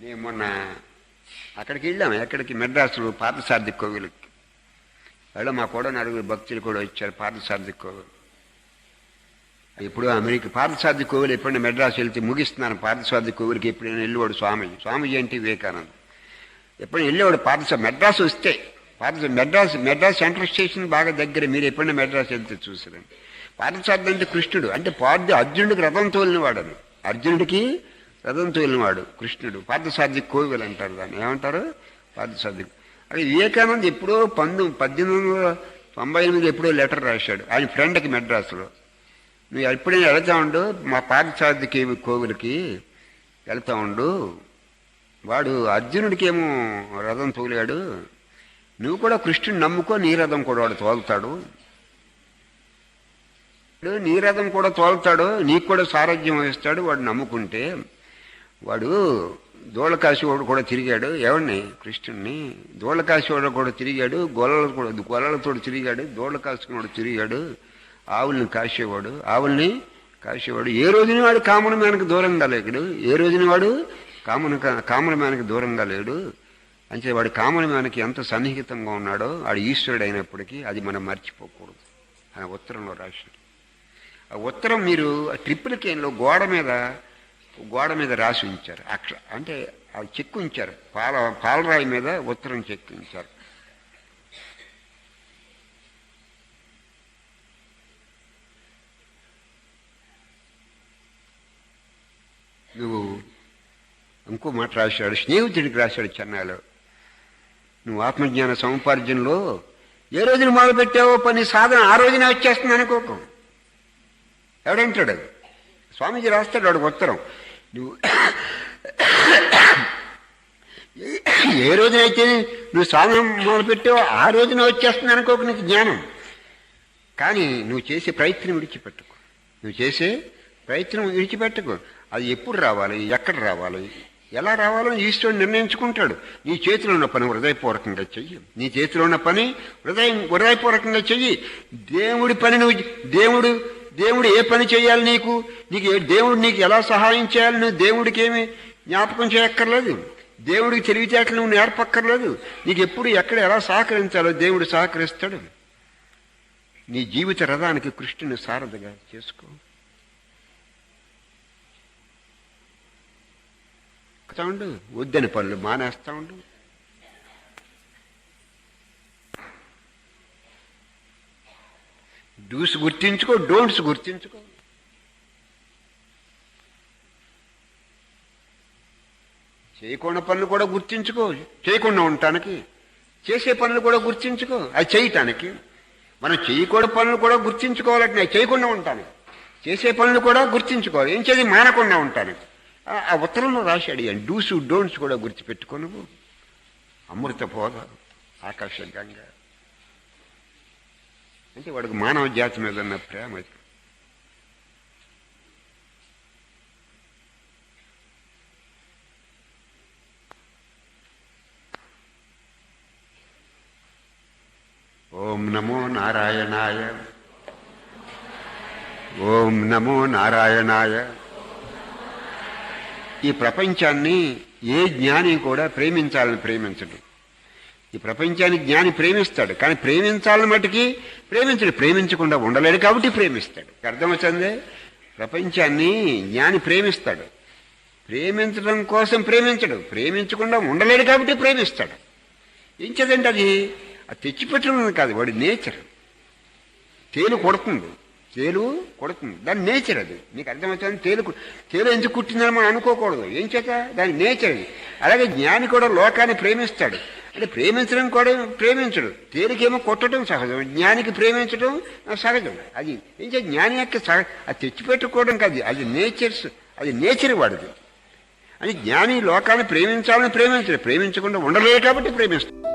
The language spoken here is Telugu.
నేను మొన్న అక్కడికి వెళ్ళాం. ఎక్కడికి? మెడ్రాసులో పార్థసారథి కోవిలకి. అలా మా కూడా నలుగురు భక్తులు కూడా వచ్చారు పార్థసారథి కోవిలు. ఇప్పుడు అమెరికా పార్థసారథి కోవిలు ఎప్పుడైనా మెడ్రాస్ వెళ్తే ముగిస్తున్నాను. పార్థసారథి కోవిల్కి ఎప్పుడైనా వెళ్ళేవాడు స్వామి. స్వామి అంటే వివేకానంద. ఎప్పుడైనా వెళ్ళేవాడు పార్థసా మెడ్రాస్ వస్తే పార్థ మెడ్రాస్ మెడ్రాస్ సెంట్రల్ స్టేషన్ బాగా దగ్గర. మీరు ఎప్పుడైనా మెడ్రాస్ వెళ్తే చూసారండి. పార్థసారథి అంటే కృష్ణుడు. అంటే పార్థ అర్జునుడికి రథం తోలినవాడు అర్జునుడికి రథం తోలినవాడు కృష్ణుడు. పార్థసారథి కోవిల్ అంటారు దాన్ని. ఏమంటారు? పార్థసారథి అది వివేకానంద్ ఎప్పుడో పంతొమ్మిది పద్దెనిమిది వందల తొంభై ఎనిమిది ఎప్పుడో లెటర్ రాశాడు. ఆయన ఫ్రెండ్కి మెడ్రాస్లో. నువ్వు ఎప్పుడైనా వెళ్తా ఉండు మా పార్థసారథి కేవి కోవిలకి వెళ్తా ఉండు. వాడు అర్జునుడికేమో రథం తోలాడు. నువ్వు కూడా కృష్ణుని నమ్ముకో నీ రథం కూడా వాడు తోలుతాడు. నీ రథం కూడా తోలుతాడు నీకు కూడా సారథ్యం వహిస్తాడు వాడు నమ్ముకుంటే. వాడు దోళకాశివాడు కూడా తిరిగాడు. ఎవరిని కృష్ణుణ్ణి. దోళకాశివాడు కూడా తిరిగాడు. గొల్లలు కూడా గొల్లలతో తిరిగాడు. దోళకాశివాడు తిరిగాడు. ఆవుల్ని కాసేవాడు ఆవుల్ని కాసేవాడు ఏ రోజున వాడు కామన మేనకు దూరంగా లేడు. ఏ రోజున వాడు కామన కామన మేనకు దూరంగా లేడు. అంటే వాడు కామన మేనకి ఎంత సన్నిహితంగా ఉన్నాడో వాడు ఈశ్వరుడు అయినప్పటికీ అది మనం మర్చిపోకూడదు. ఆయన ఉత్తరంలో రాశాడు. ఆ ఉత్తరం మీరు ట్రిపుల్కేన్లో గోడ మీద గోడ మీద రాసి ఉంచారు. అక్ష అంటే అది చెక్కు ఉంచారు. పాల పాలరాయి మీద ఉత్తరం చెక్కు ఉంచారు. నువ్వు ఇంకో మాట రాశాడు. స్నేహితుడికి రాశాడు చెన్నైలో నువ్వు ఆత్మజ్ఞాన సముపార్జనలో ఏ రోజున మొదలుపెట్టావో పని సాధన ఆ రోజునే వచ్చేస్తుంది అనుకోకు. ఎవడంటాడు స్వామీజీ రాస్తాడు వాడు ఉత్తరం. నువ్వు ఏ రోజునైతే నువ్వు సాధన మొదలుపెట్టావో ఆ రోజున వచ్చేస్తుంది అనుకోకు నీకు జ్ఞానం. కానీ నువ్వు చేసే ప్రయత్నం విడిచిపెట్టకు. నువ్వు చేసే ప్రయత్నం విడిచిపెట్టకు. అది ఎప్పుడు రావాలి? ఎక్కడ రావాలి? ఎలా రావాలో ఈశ్వరుడు నిర్ణయించుకుంటాడు. నీ చేతిలో ఉన్న పని హృదయపూర్వకంగా చెయ్యి. నీ చేతిలో ఉన్న పని హృదయం హృదయపూర్వకంగా చెయ్యి. దేవుడి పని నువ్వు దేవుడు దేవుడు ఏ పని చేయాలి నీకు? నీకు దేవుడు నీకు ఎలా సహాయం చేయాలి? నువ్వు దేవుడికి ఏమి జ్ఞాపకం చేయక్కర్లేదు. దేవుడికి తెలివితేటలు నువ్వు నేర్పక్కర్లేదు. నీకు ఎప్పుడు ఎక్కడ ఎలా సహకరించాలో దేవుడు సహకరిస్తాడు. నీ జీవిత రథానికి కృష్ణుని సారథగా చేసుకో. వద్దని పనులు మానేస్తా ఉండు. డూస్ గుర్తించుకో డోంట్స్ గుర్తించుకో. చేయకుండా పనులు కూడా గుర్తించుకో. చేయకుండా ఉండటానికి చేసే పనులు కూడా గుర్తించుకో. అది చేయటానికి. మనం చేయకూడని పనులు కూడా గుర్తించుకోవాలంటే చేయకుండా ఉంటాను చేసే పనులు కూడా గుర్తించుకోవాలి. ఏం చేసి మానకుండా ఉంటాను ఆ- ఉత్తరం ఉత్తరంలో రాశాడు ఈయన డూస్ డోంట్స్ కూడా గుర్తుపెట్టుకో నువ్వు. అమృత బోధ ఆకాశ గంగా. అంటే వాడికి మానవ జాతి మీద ఉన్న ప్రేమ అది. ఓం నమో నారాయణాయ. ఓం నమో నారాయణాయ. ఈ ప్రపంచాన్ని ఏ జ్ఞాని కూడా ప్రేమించాలని ప్రేమించడు. ఈ ప్రపంచాన్ని జ్ఞాని ప్రేమిస్తాడు. కానీ ప్రేమించాలని మటుకి ప్రేమించడు. ప్రేమించకుండా ఉండలేడు కాబట్టి ప్రేమిస్తాడు. అర్థమవుతుంది ప్రపంచాన్ని జ్ఞాని ప్రేమిస్తాడు. ప్రేమించడం కోసం ప్రేమించడు. ప్రేమించకుండా ఉండలేడు కాబట్టి ప్రేమిస్తాడు. ఏం చదండి అది? అది తెచ్చిపెట్టడం కాదు. వాడి నేచర్. తేలు కొడుతుంది. తేలు కొడుతుంది. దాని నేచర్ అది. నీకు అర్థమవుతుంది తేలు తేలు ఎందుకు కుట్టిందని మనం అనుకోకూడదు. ఏం చేత? దాని నేచర్ అది. అలాగే జ్ఞాని కూడా లోకాన్ని ప్రేమిస్తాడు. అంటే ప్రేమించడం కూడా ప్రేమించడు. తేలికేమో కొట్టడం సహజం. జ్ఞానికి ప్రేమించడం సహజం. అది ఇంకా జ్ఞాని యొక్క సహ అది తెచ్చిపెట్టుకోవడం కాదు. అది నేచర్స్ అది నేచర్ వాడిది. అని జ్ఞాని లోకాన్ని ప్రేమించాలని ప్రేమించడు. ప్రేమించకుండా ఉండలేదు కాబట్టి ప్రేమిస్తాడు.